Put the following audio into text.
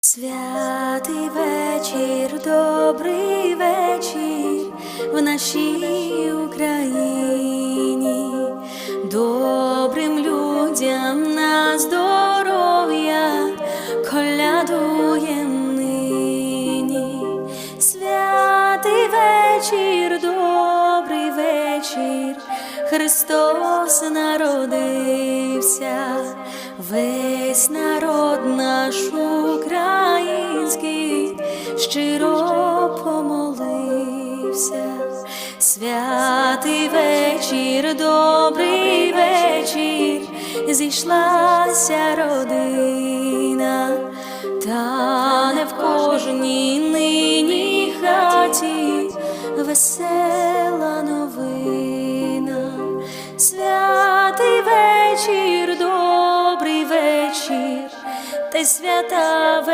Святий вечір, добрий вечір в нашій Україні, добрим людям на здоров'я колядуєм нині. Святий вечір, добрий вечір, Христос народився, весь народ наш український щиро помолився. Святий вечір, добрий вечір, зійшлася родина, та не в кожній нині хаті весела новина. Святий вечір, добрий вечір, та свята